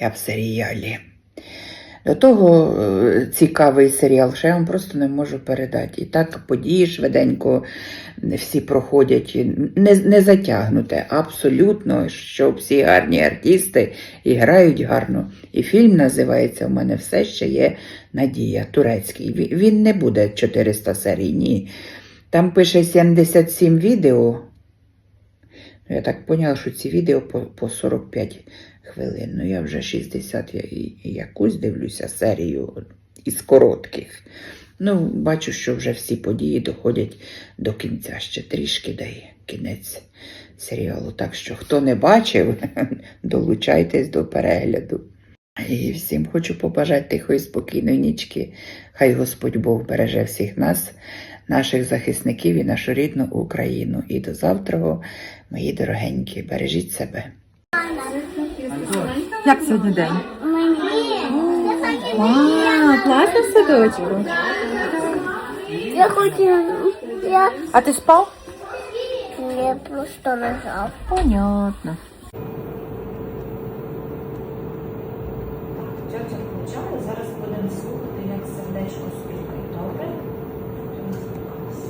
я в серіалі. До того е, цікавий серіал, що я вам просто не можу передати. І так події швиденько всі проходять, не, не затягнуте. Абсолютно, що всі гарні артисти і грають гарно. І фільм називається У мене все ще є надія. Турецький. Він не буде 400 серій, ні. Там пише 77 відео. Ну, Я так поняла, що ці відео по, по 45 хвилин. Ну, я вже 60 я, якусь дивлюся серію із коротких. Ну, бачу, що вже всі події доходять до кінця. Ще трішки дає кінець серіалу. Так що, хто не бачив, долучайтесь до перегляду. І всім хочу побажати тихої спокійної нічки. Хай Господь Бог береже всіх нас, наших захисників і нашу рідну Україну. І до завтра, мої дорогенькі, бережіть себе. Як сьогодні день? Вау, класно в садочку. я хочу, я, А ти спав? я просто лежав. Понятно. Зараз будемо слухати, як сердечко стукає, добре?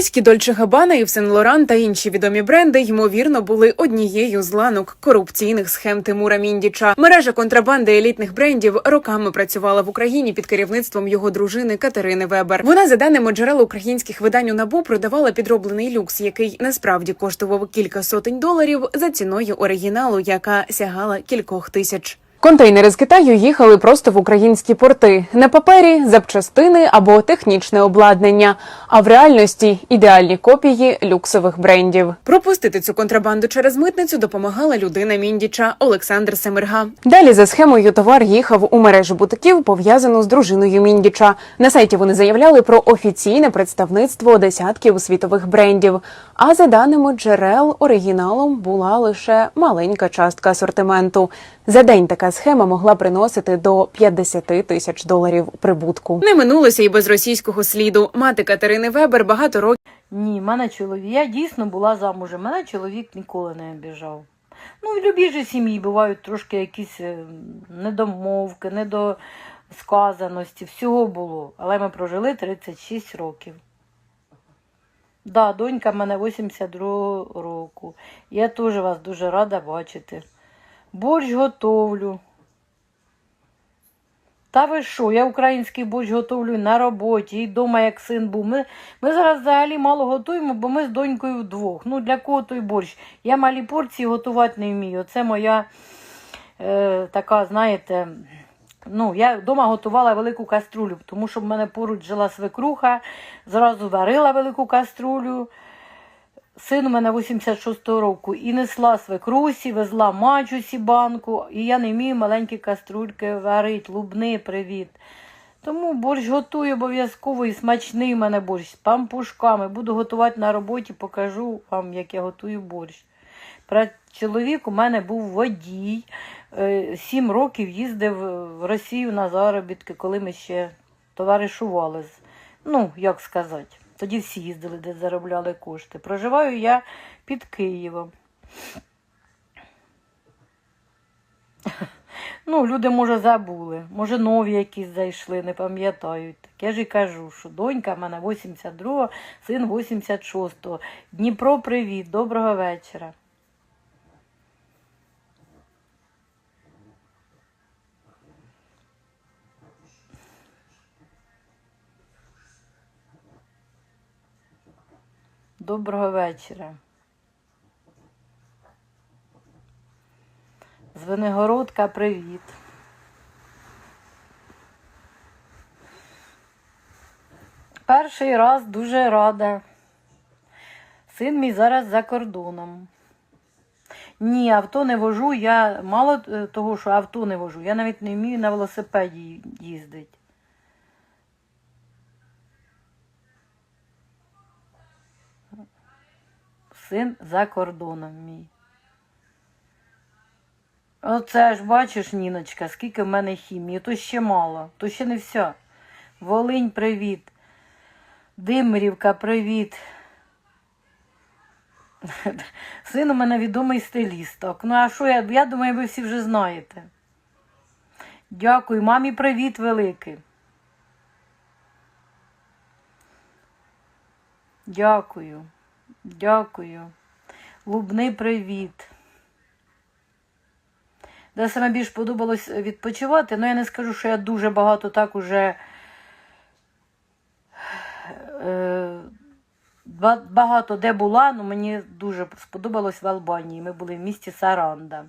Китайські Дольче Габана, Ів Сен Лоран та інші відомі бренди ймовірно були однією з ланок корупційних схем Тимура Міндіча. Мережа контрабанди елітних брендів роками працювала в Україні під керівництвом його дружини Катерини Вебер. Вона, за даними джерел українських видань у набу, продавала підроблений люкс, який насправді коштував кілька сотень доларів за ціною оригіналу, яка сягала кількох тисяч. Контейнери з Китаю їхали просто в українські порти. На папері запчастини або технічне обладнання, а в реальності ідеальні копії люксових брендів. Пропустити цю контрабанду через митницю допомагала людина Міндіча Олександр Семерга. Далі за схемою товар їхав у мережу бутиків, пов'язану з дружиною Міндіча. На сайті вони заявляли про офіційне представництво десятків світових брендів. А за даними джерел, оригіналом була лише маленька частка асортименту. За день така схема могла приносити до 50 тисяч доларів прибутку. Не минулося і без російського сліду. Мати Катерини Вебер багато років. Ні, мене чоловік. Я дійсно була замужем. Мене чоловік ніколи не обіжав. Ну, в любій же сім'ї бувають трошки якісь е, недомовки, недосказаності. Всього було. Але ми прожили 36 років. Да, донька в мене 82 року. Я теж вас дуже рада бачити. Борщ готовлю. Та ви що, я український борщ готовлю на роботі, і вдома як син був. Ми, ми зараз взагалі мало готуємо, бо ми з донькою вдвох. Ну, для кого той борщ? Я малі порції готувати не вмію. Це моя е, така, знаєте, ну, я вдома готувала велику каструлю, тому що в мене поруч жила свекруха, зразу варила велику каструлю. Син у мене 86-го року і несла свекрусі, везла мачусі банку, і я не вмію маленькі каструльки варити, лубни, привіт. Тому борщ готую обов'язково і смачний у мене борщ з пампушками. Буду готувати на роботі, покажу вам, як я готую борщ. Чоловік у мене був водій. Е, Сім років їздив в Росію на заробітки, коли ми ще товаришували. Ну, як сказати. Тоді всі їздили, де заробляли кошти. Проживаю я під Києвом. Ну, люди, може, забули, може, нові якісь зайшли, не пам'ятають. Так я ж і кажу, що донька в мене 82-го, син 86-го. Дніпро, привіт, доброго вечора. Доброго вечора. Звенигородка, привіт. Перший раз дуже рада. Син мій зараз за кордоном. Ні, авто не вожу. Я мало е, того, що авто не вожу. Я навіть не вмію на велосипеді їздити. Син за кордоном мій. Оце ж бачиш, Ніночка, скільки в мене хімії, то ще мало, то ще не все. Волинь, привіт. Димрівка, привіт. Син у мене відомий стилісток. Ну, а що я? Я думаю, ви всі вже знаєте. Дякую, мамі привіт великий. Дякую. Дякую. Лубний привіт. Де саме більш подобалось відпочивати, ну я не скажу, що я дуже багато так уже е, багато де була, але мені дуже сподобалось в Албанії. Ми були в місті Саранда.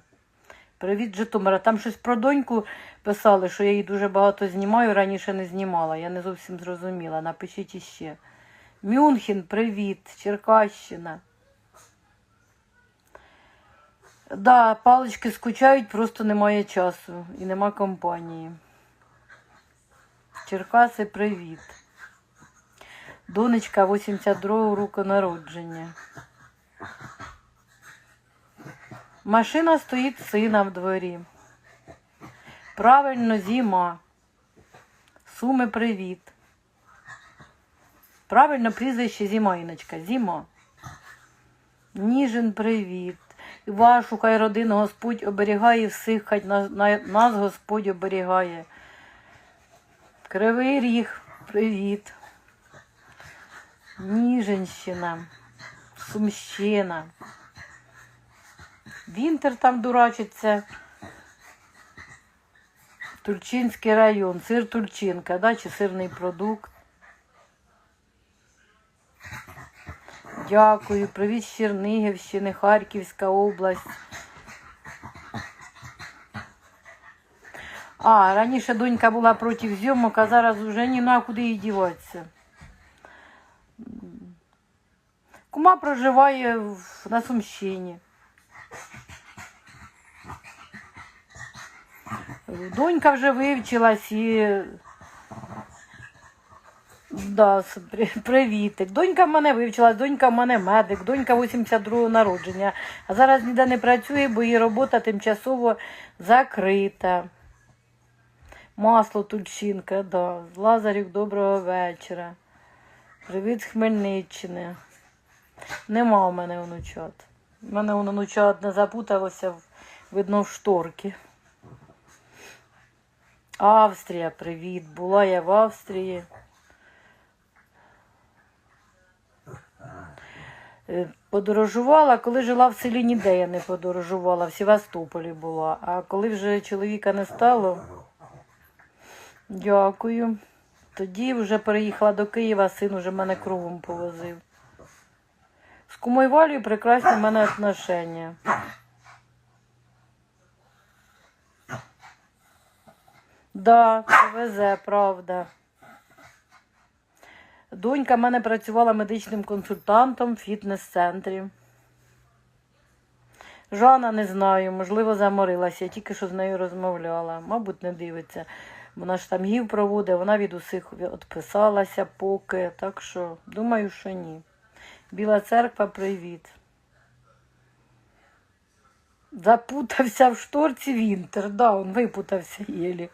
Привіт, Житомира. Там щось про доньку писали, що я її дуже багато знімаю, раніше не знімала. Я не зовсім зрозуміла. Напишіть іще. Мюнхен, привіт, Черкащина. Да, палички скучають, просто немає часу і нема компанії. Черкаси, привіт. Донечка 82-го року народження. Машина стоїть сина в дворі. Правильно, зима. Суми, привіт. Правильно прізвище Зіма, Іночка. Зіма. Ніжин, привіт. Вашу хай родину Господь оберігає всіх, хай на- на- нас Господь оберігає. Кривий ріг, привіт. Ніжинщина, Сумщина. Вінтер там дурачиться. Тульчинський район, сир Тульчинка, да, чи сирний продукт. Дякую. Привіт з Чернігівщини, Харківська область. А, раніше донька була проти зйомок, а зараз вже ні на куди їй діватися. Кума проживає на Сумщині. Донька вже вивчилась і. Да, привітик. Донька в мене вивчилась, донька в мене медик, донька 82-го народження. А зараз ніде не працює, бо її робота тимчасово закрита. Масло Тульчинка, да. Лазарів, доброго вечора. Привіт з Хмельниччини. Нема у мене онучат. У мене он онучат не запуталося, видно, в шторки. Австрія, привіт. Була я в Австрії. Подорожувала, коли жила в селі, ніде я не подорожувала, в Севастополі була. А коли вже чоловіка не стало, дякую. Тоді вже переїхала до Києва, син уже мене кругом повозив. З кумою Валею прекрасні в мене отношення. Да, повезе, правда. Донька в мене працювала медичним консультантом в фітнес-центрі. Жана не знаю, можливо, заморилася. Я тільки що з нею розмовляла. Мабуть, не дивиться. Вона ж там гів проводить, вона від усіх відписалася поки. Так що, думаю, що ні. Біла церква, привіт. Запутався в шторці Вінтер. Да, він випутався єлі.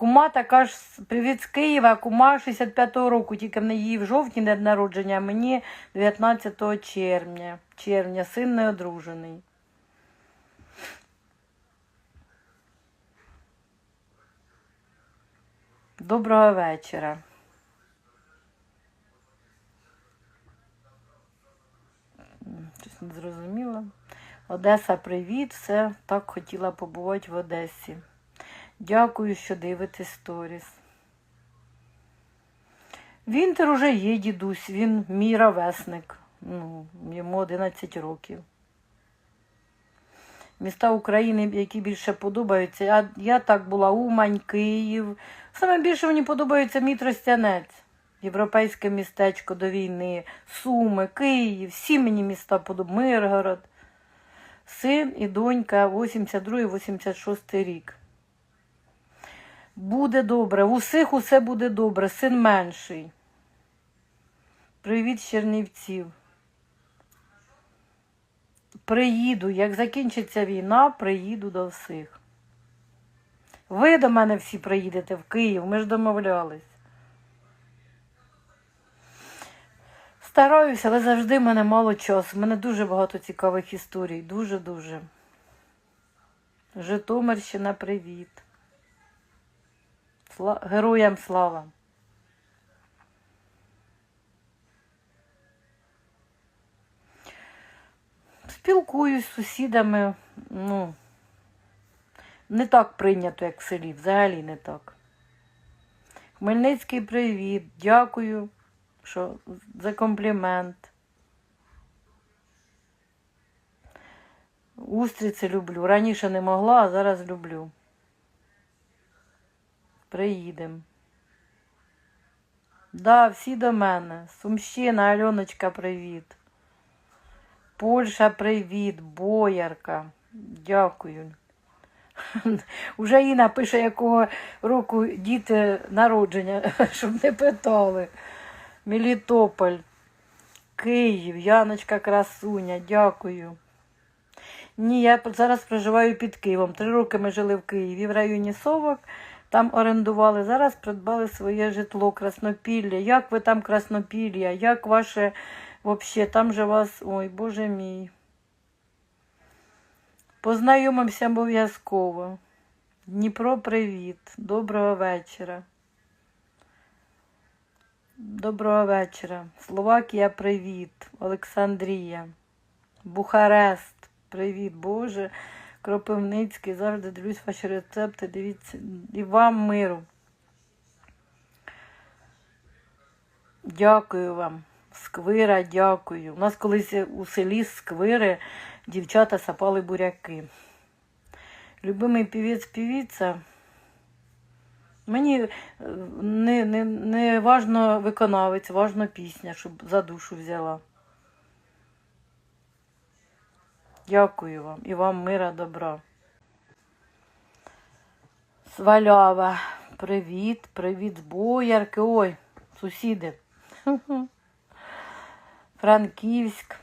Кума така ж привіт з Києва, кума 65-го року, тільки в неї в жовтні день народження, а мені 19 червня. червня, син не одружений. Доброго вечора. Щось не зрозуміла. Одеса, привіт. Все так хотіла побувати в Одесі. Дякую, що дивитесь сторіс. Вінтер уже є дідусь, він мій ровесник. Ну, йому 11 років. Міста України, які більше подобаються. Я, я так була Умань, Київ. Саме більше мені подобається мій Тростянець. Європейське містечко до війни, Суми, Київ, всі мені міста подобаються, Миргород. Син і донька 82-86 рік. Буде добре. В усіх усе буде добре. Син менший. Привіт Чернівців. Приїду, як закінчиться війна, приїду до всіх. Ви до мене всі приїдете в Київ, ми ж домовлялись. Стараюся, але завжди в мене мало часу. У мене дуже багато цікавих історій. Дуже-дуже. Житомирщина, привіт. Героям слава. Спілкуюсь з сусідами, ну, не так прийнято, як в селі, взагалі не так. Хмельницький привіт, дякую що, за комплімент. Устриці люблю. Раніше не могла, а зараз люблю. Приїдемо. Да, всі до мене. Сумщина, Альоночка, привіт. Польща, привіт, Боярка. Дякую. Уже Інна пише, якого року діти народження, щоб не питали. Мелітополь, Київ, Яночка Красуня, дякую. Ні, я зараз проживаю під Києвом. Три роки ми жили в Києві в районі Совок. Там орендували. Зараз придбали своє житло, Краснопілля. Як ви там Краснопілля? Як ваше взагалі? Там же вас. Ой, Боже мій. Познайомимося обов'язково. Дніпро, привіт. Доброго вечора. Доброго вечора. Словакія, привіт. Олександрія. Бухарест, привіт, Боже. Кропивницький, завжди дивлюсь ваші рецепти. Дивіться. І вам миру. Дякую вам. Сквира, дякую. У нас колись у селі сквири дівчата сапали буряки. Любимий півець півіця. Мені е, не, не, не важно виконавець, важно пісня, щоб за душу взяла. Дякую вам і вам мира добра. Свалява, привіт, привіт боярки. Ой, сусіди. Франківськ.